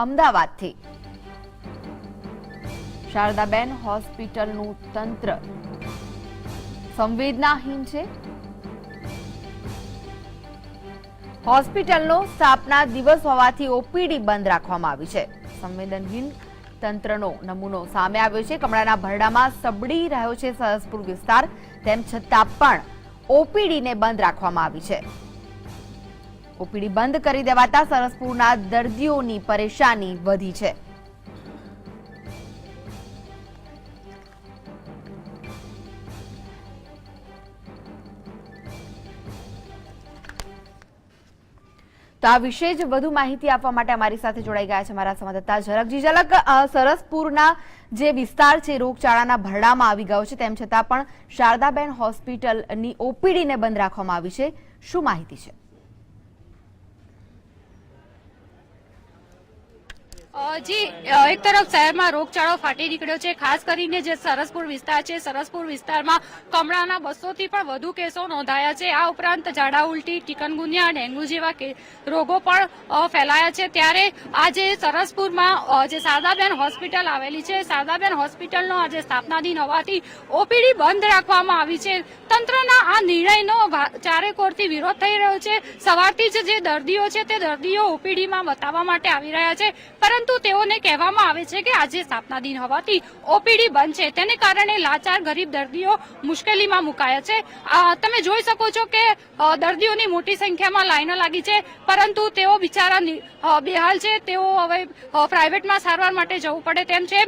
અમદાવાદથી. શારદાબેન હોસ્પિટલનું તંત્ર. સંવેદનાહીન છે. હોસ્પિટલનો સ્થાપના દિવસ હોવાથી ઓપીડી બંધ રાખવામાં આવી છે. સંવેદનહીન તંત્રનો નમૂનો સામે આવ્યો છે. કમળાના ભરડામાં સબડી રહ્યો છે સરસપુર વિસ્તાર. તેમ છતાં પણ ઓપીડીને બંધ રાખવામાં આવી છે. ઓપીડી બંધ કરી દેવાતા સરસપુરના દર્દીઓની પરેશાની વધી છે. તો આ વિશે જ વધુ માહિતી આપવા માટે અમારી સાથે જોડાઈ ગયા છે મારા સંવાદદાતા ઝરકજી ઝલક સરસપુરના જે વિસ્તાર છે, રોગચાળાના ભરડામાં આવી ગયો છે. તેમ છતાં પણ શારદાબેન હોસ્પિટલની ઓપીડીને બંધ રાખવામાં આવી છે. શું માહિતી છે? જી એક તરફ શહેરમાં રોગચાળો ફાટી નીકળ્યો છે, ખાસ કરીને જે સરસપુર વિસ્તાર છે, સરસપુર વિસ્તારમાં કમળાના બસો થી પણ વધુ કેસો નોંધાયા છે. આ ઉપરાંત ઝાડા ઉલટી, ચિકનગુનિયા ડેન્ગ્યુ જેવા રોગો પણ ફેલાયા છે. ત્યારે આજે સરસપુરમાં જે શારદાબેન હોસ્પિટલ આવેલી છે, શારદાબેન હોસ્પિટલનો આજે સ્થાપના દિન હોવાથી ઓપીડી બંધ રાખવામાં આવી છે. તંત્રના આ નિર્ણયનો ચારેકોરથી વિરોધ થઈ રહ્યો છે. સવારથી જ જે દર્દીઓ છે, તે દર્દીઓ ઓપીડીમાં બતાવવા માટે આવી રહ્યા છે. પરંતુ તેઓને કહેવામાં આવે છે કે આજે સ્થાપના દિન હોવાથી ઓપીડી બંધ છે. તેને કારણે લાચાર, ગરીબ દર્દીઓ મુશ્કેલીમાં મુકાયા છે. તમે જોઈ શકો છો કે દર્દીઓની મોટી સંખ્યામાં લાઈનો લાગી છે, પરંતુ તેઓ બિચારા બેહાલ છે. તેઓ હવે પ્રાઇવેટમાં સારવાર માટે જવું પડે તેમ છે.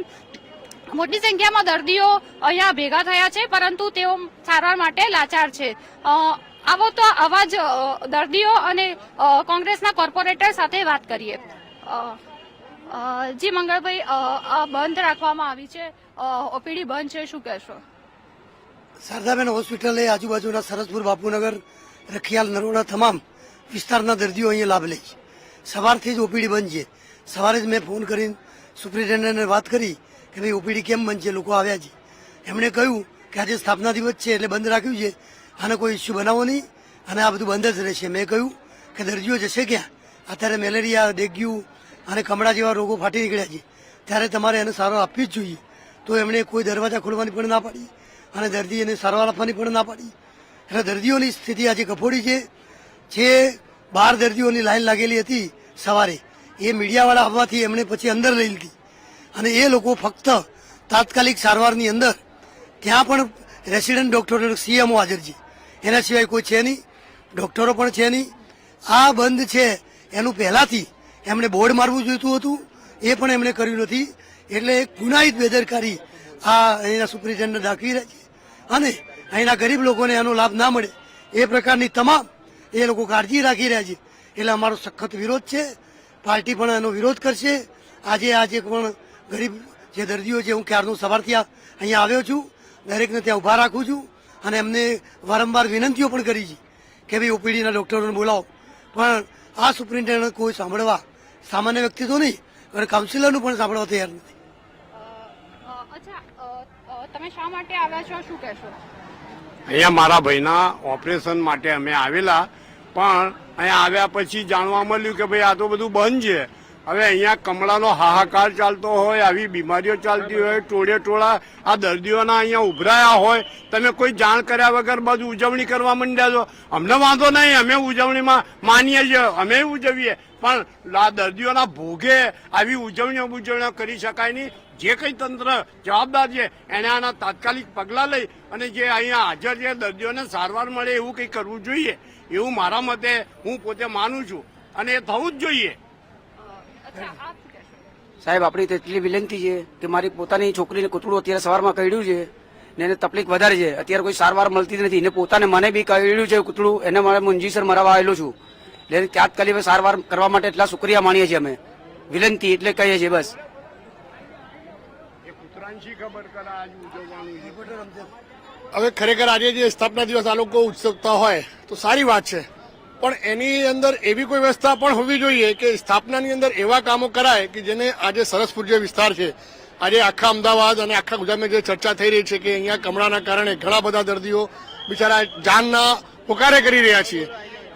મોટી સંખ્યામાં દર્દીઓ અહીંયા ભેગા થયા છે, પરંતુ તેઓ સારવાર માટે લાચાર છે. આવો તો આવા જ દર્દીઓ અને કોંગ્રેસના કોર્પોરેટર સાથે વાત કરીએ. જી મંગળભાઈ આ બંધ રાખવામાં આવી છે. ઓપીડી બંધ છે, શું કહેશો? શારદાબેન હોસ્પિટલ આજુબાજુના સરસપુર, બાપુનગર, રખિયાલ, નરોડા તમામ વિસ્તારના દર્દીઓ અહીંયા લાભ લે છે. સવારથી જ ઓપીડી બંધ છે. સવારે જ મેં ફોન કરીને સુપ્રિન્ટેન્ડન્ટને વાત કરી કે ભાઈ, ઓપીડી કેમ બંધ છે? લોકો આવ્યા છે. એમણે કહ્યું કે આજે સ્થાપના દિવસ છે એટલે બંધ રાખ્યું છે. આને કોઈ ઇસ્યુ બનાવો નહીં અને આ બધું બંધ જ રહેશે. મેં કહ્યું કે દર્દીઓ જશે ક્યાં? અત્યારે મેલેરિયા ડેગ્યુ અને કમળા જેવા રોગો ફાટી નીકળ્યા છે. ત્યારે તમારે એને સારવાર આપવી જ જોઈએ. તો એમણે કોઈ દરવાજા ખોલવાની પણ ના પાડી અને દર્દી એને સારવાર આપવાની પણ ના પાડી. એટલે દર્દીઓની સ્થિતિ આજે કફોડી છે. જે બાર દર્દીઓની લાઈન લાગેલી હતી સવારે. એ મીડિયાવાળા આવવાથી એમણે પછી અંદર લઈ લીધી. અને એ લોકો ફક્ત તાત્કાલિક સારવારની અંદર ત્યાં પણ રેસિડન્ટ ડોક્ટરો સીએમઓ હાજર છે. એના સિવાય કોઈ છે નહીં. ડોક્ટરો પણ છે નહીં. આ બંધ છે. એનું પહેલાથી એમણે બોર્ડ મારવું જોઈતું હતું, એ પણ એમણે કર્યું નથી. એટલે એક ગુનાહિત બેદરકારી આ અહીંના સુપ્રિન્ટેન્ડન્ટ દાખવી રહ્યા છે. અને અહીંના ગરીબ લોકોને એનો લાભ ના મળે, એ પ્રકારની તમામ એ લોકો કાળજી રાખી રહ્યા છે. એટલે અમારો સખત વિરોધ છે. પાર્ટી પણ એનો વિરોધ કરશે. આજે આજે પણ ગરીબ જે દર્દીઓ છે, હું ક્યારનો સવારથી અહીંયા આવ્યો છું, દરેકને ત્યાં ઊભા રાખું છું અને એમને વારંવાર વિનંતીઓ પણ કરી છે કે ભાઈ ઓપીડીના ડોક્ટરોને બોલાવો. પણ આ સુપ્રિન્ટેન્ડન્ટ કોઈ સાંભળવા સામાન્ય વ્યક્તિ તો નહીં અને કાઉન્સિલરનું પણ સાંભળવા તૈયાર નથી. તમે શા માટે આવ્યા છો? શું કહેશો? અહીંયા મારા ભાઈના ઓપરેશન માટે અમે આવેલા પણ અહીંયા આવ્યા પછી જાણવા મળ્યું કે ભાઈ આ તો બધું બંધ છે. હવે અહીંયા કમળાનો હાહાકાર ચાલતો હોય આવી બીમારીઓ ચાલતી હોય ટોળે ટોળા આ દર્દીઓના અહીંયા ઉભરાયા હોય તમે કોઈ જાણ કર્યા વગર બધું ઉજવણી કરવા માંડ્યા છો? અમને વાંધો નહીં અમે ઉજવણીમાં માનીએ છીએ અમે ઉજવીએ. પણ દર્દીઓના ભોગે આવી ઉજવણીઓ ઉજવણીઓ કરી શકાય નહીં. જે કંઈ તંત્ર જવાબદાર છે એને આના તાત્કાલિક પગલાં લઈ અને જે અહીંયા હાજર છે દર્દીઓને સારવાર મળે એવું કંઈ કરવું જોઈએ એવું મારા મતે હું પોતે માનું છું. અને એ થવું જ જોઈએ. અચ્છા આપ શું કહેશો? સાહેબ આપણી તો એટલી વિનંતી છે કે મારી પોતાની છોકરીને કૂતરું અત્યારે સવારમાં કહ્યું છે ને એને તકલીફ વધારે છે. અત્યારે કોઈ સારવાર મળતી નથી. ને પોતાને મને બી કહ્યું છે કૂતરું. એને મારે મુંજીસર મરાવા આવેલો છું. એટલે તાત્કાલિક સારવાર કરવા માટે એટલા શુક્રિયા માનીએ છીએ અમે. વિનંતી એટલે કહીએ છીએ બસ. હવે ખરેખર આજે જે સ્થાપના દિવસ આ લોકો ઉત્સવતા હોય તો સારી વાત છે. પણ એની અંદર એવી કોઈ વ્યવસ્થા પણ હોવી જોઈએ કે સ્થાપનાની અંદર એવા કામો કરાય કે જેને આજે સરસપુર જે વિસ્તાર છે. આજે આખા અમદાવાદ અને આખા ગુજરાતમાં જે ચર્ચા થઈ રહી છે કે અહીંયા કમળાના કારણે ઘણા બધા દર્દીઓ બિચારા જાનના પોકારે કરી રહ્યા છીએ.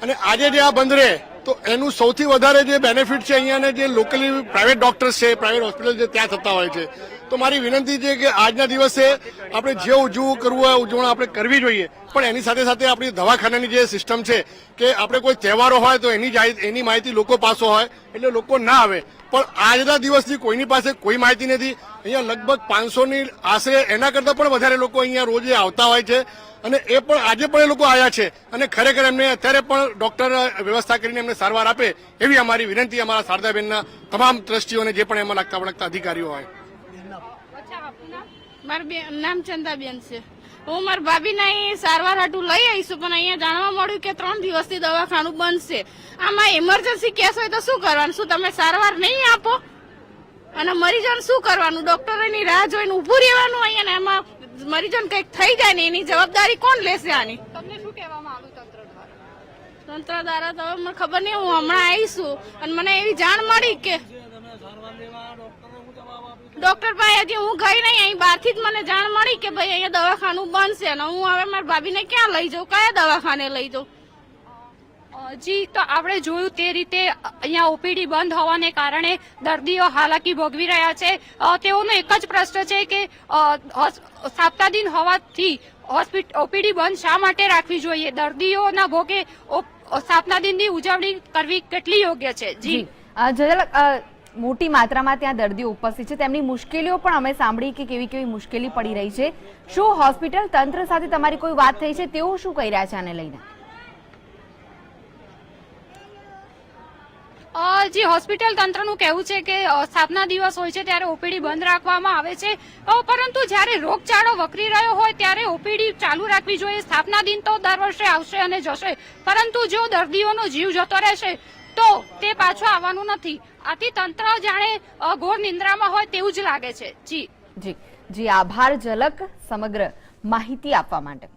અને આજે જે આ બંધ રહે, તો એનું સૌથી વધારે જે બેનિફિટ છે અહીંયાને જે લોકલી પ્રાઇવેટ ડોક્ટર્સ છે પ્રાઇવેટ હોસ્પિટલ જે ત્યાં થતા હોય છે. તો મારી વિનંતી છે કે આજના દિવસે આપણે જે ઉજવવું કરવું હોય ઉજવણી આપણે કરવી જોઈએ. પણ એની સાથે સાથે આપણી દવાખાનાની જે સિસ્ટમ છે, કે આપણે કોઈ તહેવારો હોય તો એની એની માહિતી લોકો પાસે હોય, એટલે લોકો ના આવે. પણ આજના દિવસથી કોઈની પાસે કોઈ માહિતી નથી. અહીંયા લગભગ પાંચસો ની આશરે એના કરતા પણ વધારે લોકો અહીંયા રોજે આવતા હોય છે. અને એ પણ આજે પણ એ લોકો આવ્યા છે. અને ખરેખર એમને અત્યારે પણ ડોક્ટર વ્યવસ્થા કરીને એમને સારવાર આપે એવી અમારી વિનંતી અમારા શારદાબેનના તમામ ટ્રસ્ટીઓને જે પણ એમાં લાગતા વળગતા અધિકારીઓ હોય. મારું નામ ચંદાબેન છે. હું મારા ભાભીને અહીં સારવાર હાટું લઈ આવીશું, પણ અહીંયા જાણવા મળ્યું કે ત્રણ દિવસથી દવાખાનું બંધ છે. આમાં ઇમરજન્સી કેસ હોય તો શું કરવાનું? શું તમે સારવાર નહીં આપો? અને મરીજોને શું કરવાનું? ડોક્ટરોની રાહ જોઈને ઊભું રહેવાનું અહીંયા એમાં મરીજોને કંઈક થઈ જાય ને એની જવાબદારી કોણ લેશે આની? તમને શું કહેવામાં આવ્યું તંત્ર દ્વારા? તંત્ર દ્વારા તો મને ખબર નહીં હું હમણાં આવીશું અને મને એવી જાણ મળી કે ડોક્ટર ભાઈ હજી હું ગઈ નહીં અહીં બહારથી જ મને જાણ મળી કે ભાઈ અહીંયા દવાખાનું બંધ છે. અને હું હવે મારા ભાભીને ક્યાં લઈ જાઉં? કયા દવાખાને લઈ જાઉં? જી, તો આપણે જોયું તે રીતે અહીંયા ઓપીડી બંધ હોવાને કારણે દર્દીઓ હાલાકી ભોગવી રહ્યા છે. તેઓનો એક જ પ્રશ્ન છે કે સાપ્તાહિન હોવાથી હોસ્પિટલ ઓપીડી બંધ શા માટે રાખવી જોઈએ? દર્દીઓના ભોગે સ્થાપના દિનની ઉજવણી કરવી કેટલી યોગ્ય છે? જી. મોટી માત્રામાં ત્યાં દર્દીઓ ઉપસ્થિત છે. તેમની મુશ્કેલીઓ પણ અમે સાંભળી કે કેવી કેવી મુશ્કેલી પડી રહી છે. શું હોસ્પિટલ તંત્ર સાથે તમારી કોઈ વાત થઈ છે? તેઓ શું કહી રહ્યા છે આને લઈને? જી હોસ્પિટલ તંત્રનું કહેવું છે કે સ્થાપના દિવસ હોય છે ત્યારે ઓપીડી બંધ રાખવામાં આવે છે. પરંતુ જ્યારે રોગચાળો વકરી રહ્યો હોય ત્યારે ઓપીડી ચાલુ રાખવી જોઈએ. સ્થાપના દિન તો દર વર્ષે આવશે અને જશે. પરંતુ જો દર્દીઓનો જીવ જતો રહેશે, તો તે પાછો આવવાનું નથી. આથી તંત્ર જાણે ઘોર નિંદ્રામાં હોય તેવું જ લાગે છે. જી. જી. જી, આભાર, ઝલક, સમગ્ર માહિતી આપવા માટે.